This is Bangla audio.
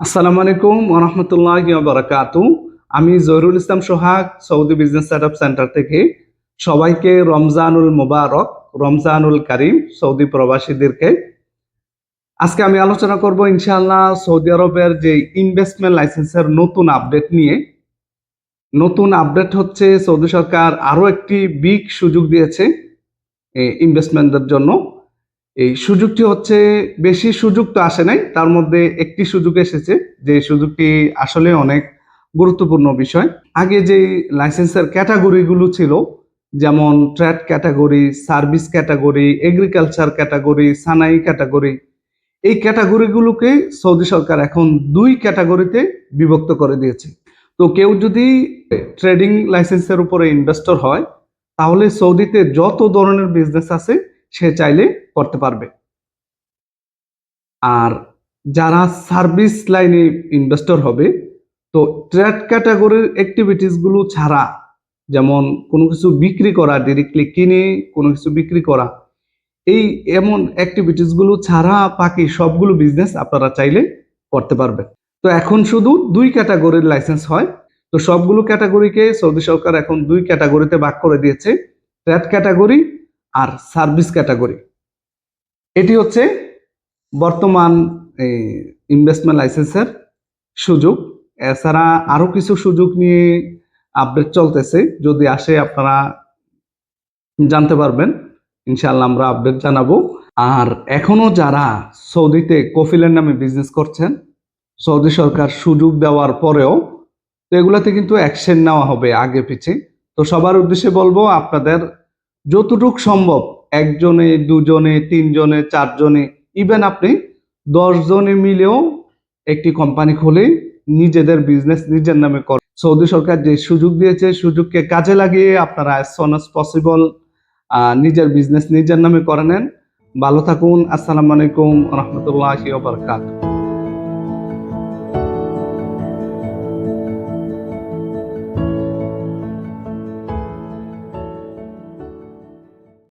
আসসালামু আলাইকুম ওরহমতুল্লাহ বারাকাতু আমি Zahirul Islam Sohag, Saudi business set centre থেকে। সবাইকে রমজানুল মুবারক, রমজানুল করিম, সৌদি প্রবাসীদেরকে। আজকে আমি আলোচনা করব ইনশাআল্লাহ সৌদি আরবের যে ইনভেস্টমেন্ট লাইসেন্সের নতুন আপডেট নিয়ে। নতুন আপডেট হচ্ছে সৌদি সরকার আরও একটি বিগ সুযোগ দিয়েছে ইনভেস্টমেন্টদের জন্য। এই সুযোগটি হচ্ছে বেশি সুযোগ তো আসে নাই, তার মধ্যে একটি সুযোগ এসেছে যে সুযোগটি আসলে অনেক গুরুত্বপূর্ণ বিষয়। আগে যে লাইসেন্সের ক্যাটাগরিগুলো ছিল, যেমন trade category service category agriculture category সানাই ক্যাটাগরি এই ক্যাটাগরিগুলোকে সৌদি সরকার এখন দুই ক্যাটাগরিতে বিভক্ত করে দিয়েছে। তো কেউ যদি ট্রেডিং লাইসেন্সের উপরে ইনভেস্টর হয়, তাহলে সৌদিতে যত ধরনের বিজনেস আছে, সে চাইলে করতে পারবে। আর যারা সার্ভিস লাইনে ইনভেস্টর হবে, তো ট্রেড ক্যাটাগরির অ্যাক্টিভিটিসগুলো ছাড়া, যেমন কোনো কিছু বিক্রি করা ডিরেক্টলি কিনে, কোনো কিছু বিক্রি করা, এই এমন অ্যাক্টিভিটিসগুলো ছাড়া বাকি সবগুলো বিজনেস আপনারা চাইলে করতে পারবেন। তো এখন শুধু দুই ক্যাটাগরির লাইসেন্স হয়। তো সবগুলো ক্যাটাগরিকে সৌদি সরকার এখন দুই ক্যাটাগরিতে ভাগ করে দিয়েছে ট্রেড ক্যাটাগরি আর সার্ভিস ক্যাটাগরি এটি হচ্ছে বর্তমান ইনভেস্টমেন্ট লাইসেন্সের সুযোগ। এছাড়া আরও কিছু সুযোগ নিয়ে আপডেট চলতেছে। যদি আসে আপনারা জানতে পারবেন। ইনশাল্লাহ আমরা আপডেট জানাব। আর এখনও যারা সৌদিতে কফিলের নামে বিজনেস করছেন, সৌদি সরকার সুযোগ দেওয়ার পরেও তো এগুলাতে কিন্তু অ্যাকশন নেওয়া হবে আগে পিছে। তো সবার উদ্দেশ্যে বলব, আপনাদের যতটুক সম্ভব একজনে, দুজনে, তিনজনে, চারজনে ইভেন আপনি দশ জনে মিলেও একটি কোম্পানি খুলে নিজেদের বিজনেস নিজের নামে কর। সৌদি সরকার যে সুযোগ দিয়েছে, সুযোগকে কাজে লাগিয়ে আপনারা অ্যাজ সন অ্যাজ পসিবল নিজের বিজনেস নিজের নামে করে নেন। ভালো থাকুন, আসসালামু আলাইকুম, রহমতুল্লাহ বারকাত